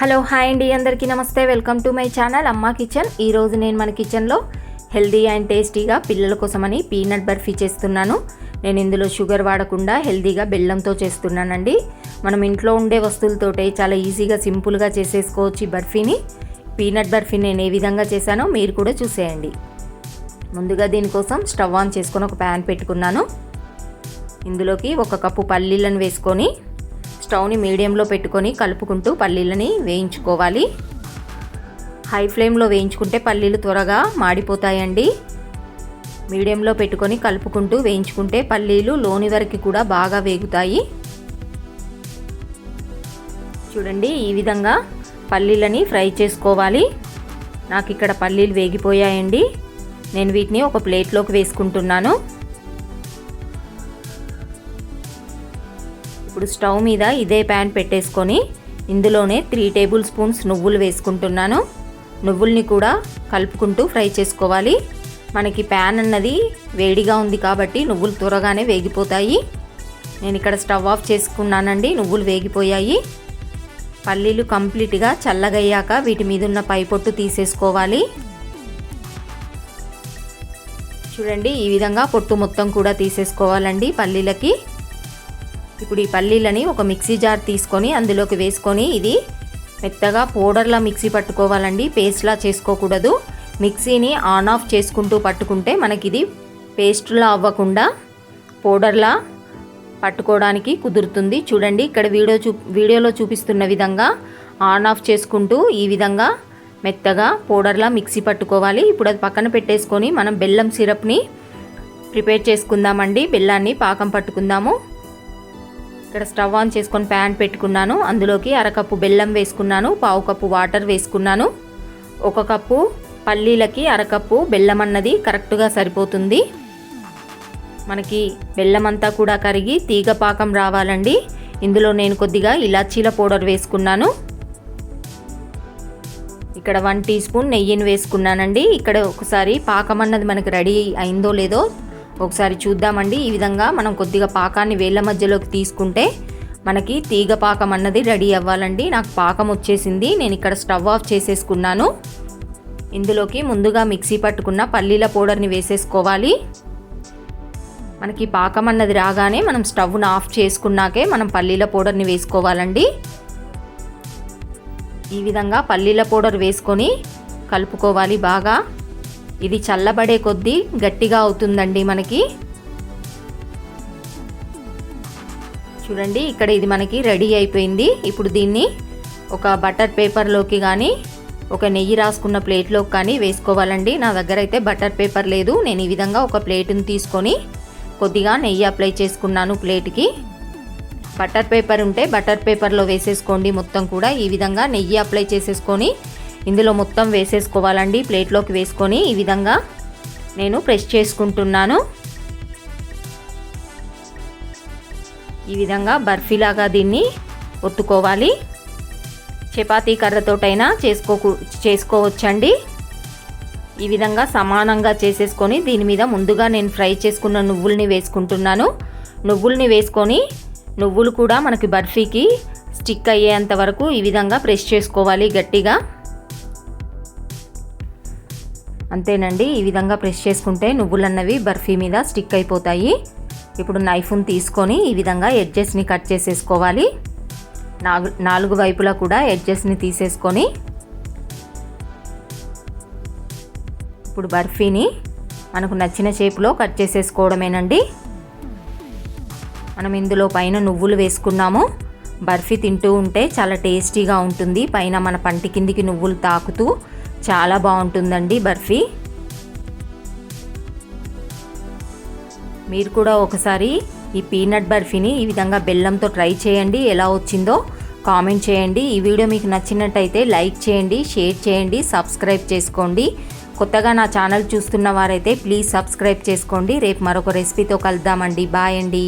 Hello hi అండి. అందరికీ నమస్తే. Welcome to my channel Amma kitchen. ఈరోజు నేను మన కిచెన్లో హెల్దీ అండ్ టేస్టీగా పిల్లల కోసమని పీనట్ బర్ఫీ చేస్తున్నాను. నేను ఇందులో షుగర్ వాడకుండా హెల్దీగా బెల్లంతో చేస్తున్నానండి. మనం ఇంట్లో ఉండే వస్తువులతోటే చాలా ఈజీగా సింపుల్గా చేసేసుకోవచ్చు ఈ బర్ఫీని. పీనట్ బర్ఫీ నేను ఏ విధంగా చేశానో మీరు కూడా చూసేయండి. ముందుగా దీనికోసం స్టవ్ ఆన్ చేసుకొని ఒక ప్యాన్ పెట్టుకున్నాను. ఇందులోకి ఒక కప్పు పల్లీలను వేసుకొని స్టవ్ని మీడియంలో పెట్టుకొని కలుపుకుంటూ పల్లీలని వేయించుకోవాలి. హై ఫ్లేమ్లో వేయించుకుంటే పల్లీలు త్వరగా మాడిపోతాయండి. మీడియంలో పెట్టుకొని కలుపుకుంటూ వేయించుకుంటే పల్లీలు లోని వరకు కూడా బాగా వేగుతాయి. చూడండి ఈ విధంగా పల్లీలని ఫ్రై చేసుకోవాలి. నాకు ఇక్కడ పల్లీలు వేగిపోయాయండి. నేను వీటిని ఒక ప్లేట్లోకి వేసుకుంటున్నాను. ఇప్పుడు స్టవ్ మీద ఇదే ప్యాన్ పెట్టేసుకొని ఇందులోనే త్రీ టేబుల్ స్పూన్స్ నువ్వులు వేసుకుంటున్నాను. నువ్వుల్ని కూడా కలుపుకుంటూ ఫ్రై చేసుకోవాలి. మనకి ప్యాన్ అన్నది వేడిగా ఉంది కాబట్టి నువ్వులు త్వరగానే వేగిపోతాయి. నేను ఇక్కడ స్టవ్ ఆఫ్ చేసుకున్నానండి నువ్వులు వేగిపోయాయి. పల్లీలు కంప్లీట్గా చల్లగయ్యాక వీటి మీద ఉన్న పైపొట్టు తీసేసుకోవాలి. చూడండి ఈ విధంగా పొట్టు మొత్తం కూడా తీసేసుకోవాలండి పల్లీలకి. ఇప్పుడు ఈ పల్లీలని ఒక మిక్సీ జార్ తీసుకొని అందులోకి వేసుకొని ఇది మెత్తగా పౌడర్లా మిక్సీ పట్టుకోవాలండి పేస్ట్లా చేసుకోకూడదు. మిక్సీని ఆన్ ఆఫ్ చేసుకుంటూ పట్టుకుంటే మనకి ఇది పేస్ట్లా అవ్వకుండా పౌడర్లా పట్టుకోవడానికి కుదురుతుంది. చూడండి ఇక్కడ వీడియో చూ వీడియోలో చూపిస్తున్న విధంగా ఆన్ ఆఫ్ చేసుకుంటూ ఈ విధంగా మెత్తగా పౌడర్లా మిక్సీ పట్టుకోవాలి. ఇప్పుడు అది పక్కన పెట్టేసుకొని మనం బెల్లం సిరప్ని ప్రిపేర్ చేసుకుందామండి. బెల్లాన్ని పాకం పట్టుకుందాము. ఇక్కడ స్టవ్ ఆన్ చేసుకొని ప్యాన్ పెట్టుకున్నాను. అందులోకి అరకప్పు బెల్లం వేసుకున్నాను. పావు కప్పు వాటర్ వేసుకున్నాను. ఒక కప్పు పల్లీలకి అరకప్పు బెల్లం అన్నది కరెక్ట్గా సరిపోతుంది. మనకి బెల్లం అంతా కూడా కరిగి తీగ పాకం రావాలండి. ఇందులో నేను కొద్దిగా ఇలాచీల పౌడర్ వేసుకున్నాను. ఇక్కడ వన్ టీ స్పూన్ నెయ్యిని వేసుకున్నానండి. ఇక్కడ ఒకసారి పాకం అన్నది మనకి రెడీ అయిందో లేదో ఒకసారి చూద్దామండి. ఈ విధంగా మనం కొద్దిగా పాకాన్ని వేళ్ళ మధ్యలోకి తీసుకుంటే మనకి తీగ పాకం అన్నది రెడీ అవ్వాలండి. నాకు పాకం వచ్చేసింది. నేను ఇక్కడ స్టవ్ ఆఫ్ చేసేసుకున్నాను. ఇందులోకి ముందుగా మిక్సీ పట్టుకున్న పల్లీల పౌడర్ని వేసేసుకోవాలి. మనకి పాకం అన్నది రాగానే మనం స్టవ్ను ఆఫ్ చేసుకున్నాకే మనం పల్లీల పౌడర్ని వేసుకోవాలండి. ఈ విధంగా పల్లీల పౌడర్ వేసుకొని కలుపుకోవాలి బాగా. ఇది చల్లబడే కొద్దీ గట్టిగా అవుతుందండి మనకి. చూడండి ఇక్కడ ఇది మనకి రెడీ అయిపోయింది. ఇప్పుడు దీన్ని ఒక బటర్ పేపర్లోకి కానీ ఒక నెయ్యి రాసుకున్న ప్లేట్లోకి కానీ వేసుకోవాలండి. నా దగ్గర అయితే బటర్ పేపర్ లేదు. నేను ఈ విధంగా ఒక ప్లేట్ని తీసుకొని కొద్దిగా నెయ్యి అప్లై చేసుకున్నాను ప్లేట్కి బటర్ పేపర్ ఉంటే బటర్ పేపర్లో వేసేసుకోండి మొత్తం కూడా. ఈ విధంగా నెయ్యి అప్లై చేసేసుకొని ఇందులో మొత్తం వేసేసుకోవాలండి. ప్లేట్లోకి వేసుకొని ఈ విధంగా నేను ప్రెస్ చేసుకుంటున్నాను. ఈ విధంగా బర్ఫీలాగా దీన్ని ఒత్తుకోవాలి. చపాతీ కర్రతోటైనా చేసుకోకు చేసుకోవచ్చండి. ఈ విధంగా సమానంగా చేసేసుకొని దీని మీద ముందుగా నేను ఫ్రై చేసుకున్న నువ్వుల్ని వేసుకుంటున్నాను. నువ్వుల్ని వేసుకొని నువ్వులు కూడా మనకి బర్ఫీకి స్టిక్ అయ్యేంత వరకు ఈ విధంగా ప్రెస్ చేసుకోవాలి గట్టిగా. అంతేనండి ఈ విధంగా ప్రెస్ చేసుకుంటే నువ్వులన్నవి బర్ఫీ మీద స్టిక్ అయిపోతాయి. ఇప్పుడు నైఫ్ని తీసుకొని ఈ విధంగా ఎడ్జెస్ని కట్ చేసేసుకోవాలి. నాలుగు నాలుగు వైపులా కూడా ఎడ్జెస్ని తీసేసుకొని ఇప్పుడు బర్ఫీని మనకు నచ్చిన షేపులో కట్ చేసేసుకోవడమేనండి. మనం ఇందులో పైన నువ్వులు వేసుకున్నాము. బర్ఫీ తింటూ ఉంటే చాలా టేస్టీగా ఉంటుంది. పైన మన పంటి కిందికి నువ్వులు తాకుతూ చాలా బాగుంటుందండి బర్ఫీ. మీరు కూడా ఒకసారి ఈ పీనట్ బర్ఫీని ఈ విధంగా బెల్లంతో ట్రై చేయండి ఎలా వచ్చిందో కామెంట్ చేయండి. ఈ వీడియో మీకు నచ్చినట్టయితే లైక్ చేయండి షేర్ చేయండి సబ్స్క్రైబ్ చేసుకోండి. కొత్తగా నా ఛానల్ చూస్తున్న వారైతే ప్లీజ్ సబ్స్క్రైబ్ చేసుకోండి. రేపు మరొక రెసిపీతో కలుద్దామండి. బాయ్ అండి.